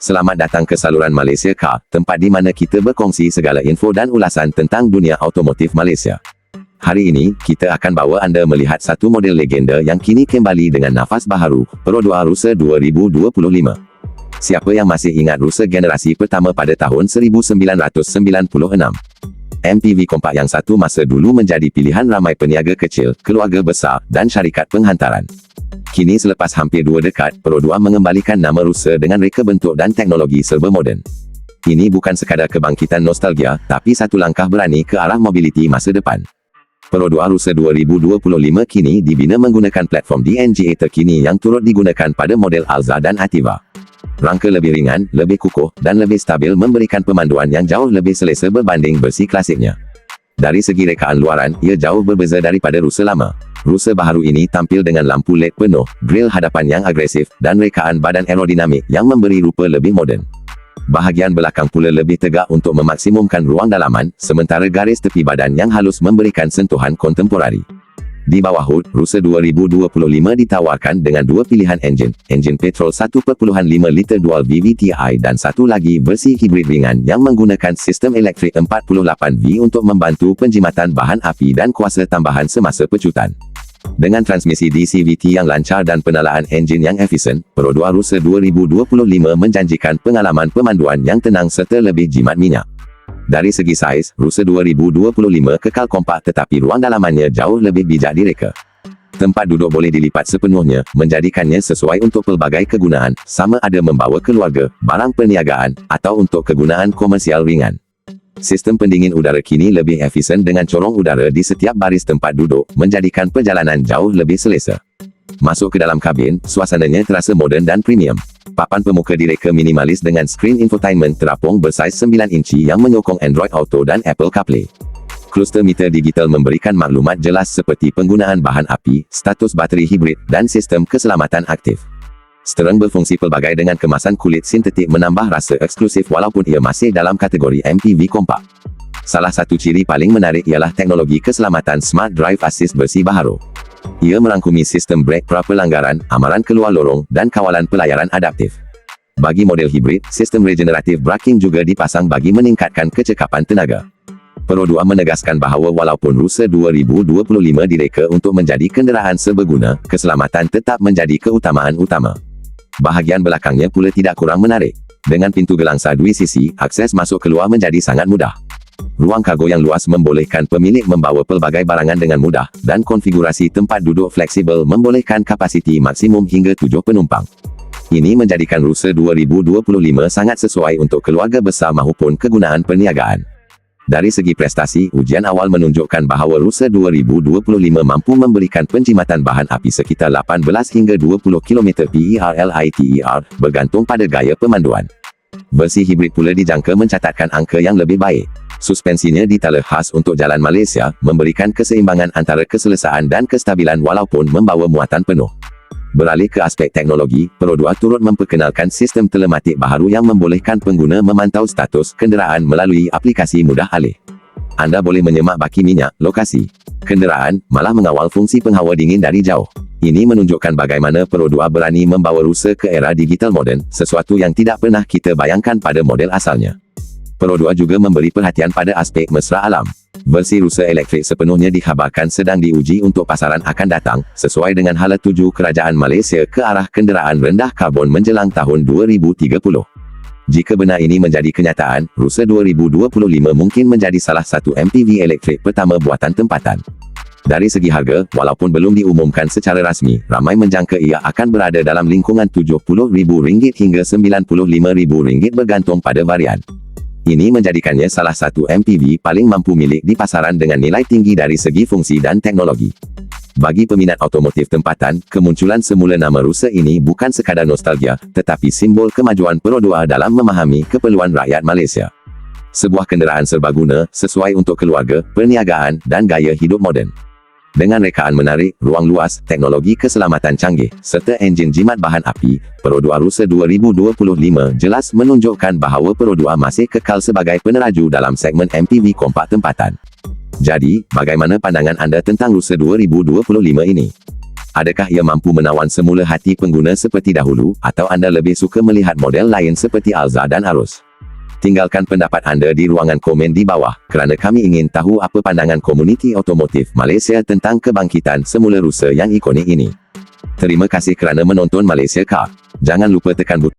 Selamat datang ke saluran Malaysia Car, tempat di mana kita berkongsi segala info dan ulasan tentang dunia automotif Malaysia. Hari ini, kita akan bawa anda melihat satu model legenda yang kini kembali dengan nafas baharu, 2 Rusa 2025. Siapa yang masih ingat Rusa generasi pertama pada tahun 1996? MPV kompak yang satu masa dulu menjadi pilihan ramai peniaga kecil, keluarga besar, dan syarikat penghantaran. Kini selepas hampir dua dekad, Pro 2 mengembalikan nama Rusa dengan reka bentuk dan teknologi serba moden. Ini bukan sekadar kebangkitan nostalgia, tapi satu langkah berani ke arah mobiliti masa depan. Pro 2 Rusa 2025 kini dibina menggunakan platform DNGA terkini yang turut digunakan pada model Alza dan Ativa. Rangka lebih ringan, lebih kukuh, dan lebih stabil memberikan pemanduan yang jauh lebih selesa berbanding versi klasiknya. Dari segi rekaan luaran, ia jauh berbeza daripada Rusa lama. Rusa baharu ini tampil dengan lampu LED penuh, grill hadapan yang agresif, dan rekaan badan aerodinamik yang memberi rupa lebih moden. Bahagian belakang pula lebih tegak untuk memaksimumkan ruang dalaman, sementara garis tepi badan yang halus memberikan sentuhan kontemporari. Di bawah hood, Rusa 2025 ditawarkan dengan dua pilihan enjin, enjin petrol 1.5 liter dual VVTi dan satu lagi versi hibrid ringan yang menggunakan sistem elektrik 48V untuk membantu penjimatan bahan api dan kuasa tambahan semasa pecutan. Dengan transmisi DCVT yang lancar dan penalaan enjin yang efisien, 2 Rusa 2025 menjanjikan pengalaman pemanduan yang tenang serta lebih jimat minyak. Dari segi saiz, Rusa 2025 kekal kompak tetapi ruang dalamannya jauh lebih bijak direka. Tempat duduk boleh dilipat sepenuhnya, menjadikannya sesuai untuk pelbagai kegunaan, sama ada membawa keluarga, barang perniagaan, atau untuk kegunaan komersial ringan. Sistem pendingin udara kini lebih efisien dengan corong udara di setiap baris tempat duduk, menjadikan perjalanan jauh lebih selesa. Masuk ke dalam kabin, suasananya terasa moden dan premium. Papan pemuka direka minimalis dengan skrin infotainment terapung bersaiz 9 inci yang menyokong Android Auto dan Apple CarPlay. Kluster meter digital memberikan maklumat jelas seperti penggunaan bahan api, status bateri hibrid, dan sistem keselamatan aktif. Sterling berfungsi pelbagai dengan kemasan kulit sintetik menambah rasa eksklusif walaupun ia masih dalam kategori MPV kompak. Salah satu ciri paling menarik ialah teknologi keselamatan Smart Drive Assist versi baharu. Ia merangkumi sistem brake pra pelanggaran, amaran keluar lorong, dan kawalan pelayaran adaptif. Bagi model hibrid, sistem regenerative braking juga dipasang bagi meningkatkan kecekapan tenaga. Pro 2 menegaskan bahawa walaupun Rusa 2025 direka untuk menjadi kenderaan seberguna, keselamatan tetap menjadi keutamaan utama. Bahagian belakangnya pula tidak kurang menarik. Dengan pintu gelangsa dua sisi, akses masuk keluar menjadi sangat mudah. Ruang kargo yang luas membolehkan pemilik membawa pelbagai barangan dengan mudah, dan konfigurasi tempat duduk fleksibel membolehkan kapasiti maksimum hingga tujuh penumpang. Ini menjadikan Rusa 2025 sangat sesuai untuk keluarga besar maupun kegunaan perniagaan. Dari segi prestasi, ujian awal menunjukkan bahawa Rusa 2025 mampu memberikan penjimatan bahan api sekitar 18 hingga 20 km per bergantung pada gaya pemanduan. Versi hibrid pula dijangka mencatatkan angka yang lebih baik. Suspensinya ditala khas untuk jalan Malaysia, memberikan keseimbangan antara keselesaan dan kestabilan walaupun membawa muatan penuh. Beralih ke aspek teknologi, 2 turut memperkenalkan sistem telematik baharu yang membolehkan pengguna memantau status kenderaan melalui aplikasi mudah alih. Anda boleh menyemak baki minyak, lokasi kenderaan, malah mengawal fungsi penghawa dingin dari jauh. Ini menunjukkan bagaimana Pro 2 berani membawa Rusa ke era digital moden, sesuatu yang tidak pernah kita bayangkan pada model asalnya. Pro 2 juga memberi perhatian pada aspek mesra alam. Versi Rusa elektrik sepenuhnya dikhabarkan sedang diuji untuk pasaran akan datang, sesuai dengan hala tuju kerajaan Malaysia ke arah kenderaan rendah karbon menjelang tahun 2030. Jika benar ini menjadi kenyataan, Rusa 2025 mungkin menjadi salah satu MPV elektrik pertama buatan tempatan. Dari segi harga, walaupun belum diumumkan secara rasmi, ramai menjangka ia akan berada dalam lingkungan RM70,000 hingga RM95,000 bergantung pada varian. Ini menjadikannya salah satu MPV paling mampu milik di pasaran dengan nilai tinggi dari segi fungsi dan teknologi. Bagi peminat otomotif tempatan, kemunculan semula nama Rusa ini bukan sekadar nostalgia, tetapi simbol kemajuan 2 dalam memahami keperluan rakyat Malaysia. Sebuah kenderaan serbaguna, sesuai untuk keluarga, perniagaan, dan gaya hidup moden. Dengan rekaan menarik, ruang luas, teknologi keselamatan canggih, serta enjin jimat bahan api, 2 Rusa 2025 jelas menunjukkan bahawa 2 masih kekal sebagai peneraju dalam segmen MPV kompak tempatan. Jadi, bagaimana pandangan anda tentang Rusa 2025 ini? Adakah ia mampu menawan semula hati pengguna seperti dahulu, atau anda lebih suka melihat model lain seperti Alza dan Arus? Tinggalkan pendapat anda di ruangan komen di bawah, kerana kami ingin tahu apa pandangan komuniti otomotif Malaysia tentang kebangkitan semula Rusa yang ikonik ini. Terima kasih kerana menonton Malaysia Car. Jangan lupa tekan butang